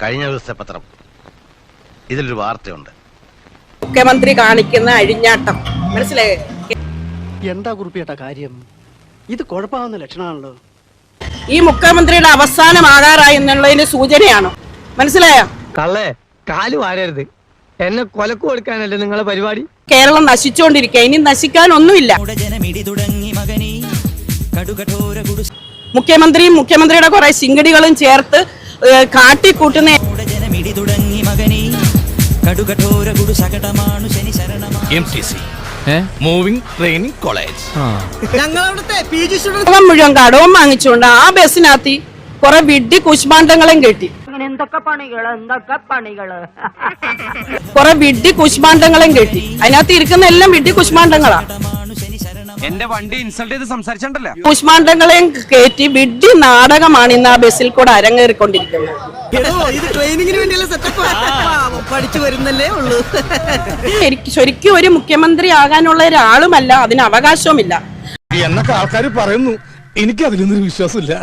കഴിഞ്ഞ ദിവസത്തെ പത്രം. ഇതിലൊരു വാർത്തയുണ്ട്. മുഖ്യമന്ത്രി കാണിക്കുന്ന അഴിഞ്ഞാട്ടം. മനസ്സിലായേ? എന്താ കുറിപ്പിയേട്ട കാര്യം? ഇത് കുഴപ്പമാവുന്ന ലക്ഷണമാണല്ലോ. ഈ മുഖ്യമന്ത്രിയുടെ അവസാനമാകാറായി എന്നുള്ളതിന്റെ സൂചനയാണോ. മനസ്സിലായോ? കള്ളേ കാൽ വാരരുത്. എന്നെ കൊലക്കു കൊടുക്കാനല്ലേ നിങ്ങളെ പരിപാടി? കേരളം നശിച്ചുകൊണ്ടിരിക്കുക. ഇനി നശിക്കാൻ ഒന്നുമില്ല ജനമിടി തുടങ്ങി മകനീ കടുകഠോര കുടു മുഖ്യമന്ത്രിയും മുഖ്യമന്ത്രിയുടെ കുറെ ശിങ്കടികളും ചേർത്ത് കാട്ടിക്കൂട്ടുന്ന മുഴുവൻ കടവും വാങ്ങിച്ചുകൊണ്ട് ആ ബസ്സിനകത്ത് കുറെ വിഡ്ഢി കുശ്മാണ്ഡങ്ങളും കെട്ടി. കുറെ വിഡ്ഢി കുശ്മാണ്ഡങ്ങളും കെട്ടി. അതിനകത്ത് ഇരിക്കുന്ന എല്ലാം വിഡ്ഢി കുശ്മാണ്ഡങ്ങളാ എന്റെ വണ്ടി ഇൻസൾട്ട് ചെയ്ത് സംസാരിച്ചിട്ടല്ല കുഷ്മാണ്ടങ്ങളെയും കയറ്റി വിഡ്ഢി നാടകമാണ് ഇന്ന് ആ ബസ്സിൽ കൂടെ അരങ്ങേറിക്കൊണ്ടിരിക്കുന്നത്. ഇത് ട്രെയിനിങ്ങിന് വേണ്ടിയുള്ള സെറ്റപ്പ് പഠിച്ചു വരുന്നല്ലേ ഉള്ളൂ. ശരിക്കും ശരിക്കും ഒരു മുഖ്യമന്ത്രി ആകാനുള്ള ഒരാളുമല്ല അതിന് അവകാശവുമില്ല. എന്നൊക്കെ ആൾക്കാർ പറയുന്നു. എനിക്ക് അതിലൊന്നും വിശ്വാസമില്ല.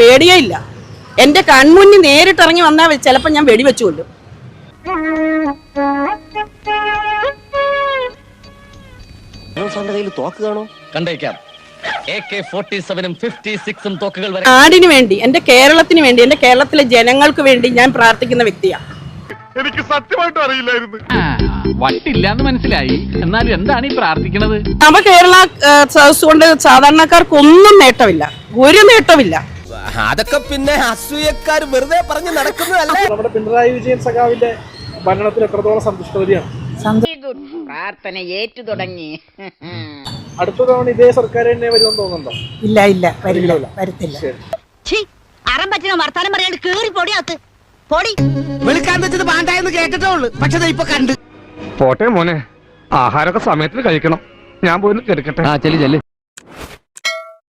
പേടിയേ ഇല്ല. എന്റെ കൺമുന്നിൽ നേരിട്ടിറങ്ങി വന്നാൽ ചിലപ്പോ ഞാൻ വെടിവെച്ചു കൊല്ലും. നാടിന് വേണ്ടി എന്റെ കേരളത്തിന് വേണ്ടി എന്റെ കേരളത്തിലെ ജനങ്ങൾക്ക് വേണ്ടി ഞാൻ പ്രാർത്ഥിക്കുന്ന വ്യക്തിയാണ് എനിക്ക് സത്യമായിട്ട് അറിയില്ലായിരുന്നു. വട്ടില്ലാന്ന് മനസ്സിലായി. എന്നാലും എന്താണ് ഈ പ്രാർത്ഥിക്കുന്നത് നമ്മ കേരള സദസ് കൊണ്ട് സാധാരണക്കാർക്ക് ഒന്നും നേട്ടമില്ല. ഒരു നേട്ടമില്ല. അതൊക്കെ പിന്നെ അസൂയക്കാർ വെറുതെ പറഞ്ഞ് നടക്കുന്നതല്ല? നമ്മുടെ പിണറായി വിജയൻ സഖാവിന്റെ ഭരണത്തിൽ എത്രത്തോളം സന്തുഷ്ടവതിയാണ്? പ്രാർത്ഥന ഏറ്റു തുടങ്ങി അടുത്ത തവണ ഇതേ സർക്കാർ തന്നെ വരുമെന്ന് തോന്നുന്നുണ്ടോ? ഇല്ല ഇല്ല. വരില്ല. വരത്തില്ല. അറം പറ്റുന്ന വർത്താനം പറയാണ്ട് കേറി പൊടിയാത്ത് പൊടി. വെളുക്കാൻ വെച്ചത് പാണ്ടായെന്ന് കേട്ടിട്ടേ ഉള്ളു. പക്ഷെ ഇപ്പൊ കണ്ട്. പോട്ടെ മോനെ. ആഹാരമൊക്കെ സമയത്തിന് കഴിക്കണം. ഞാൻ പോയി കിടക്കട്ടെ ആ ചെല്ലു ചെല്ലു.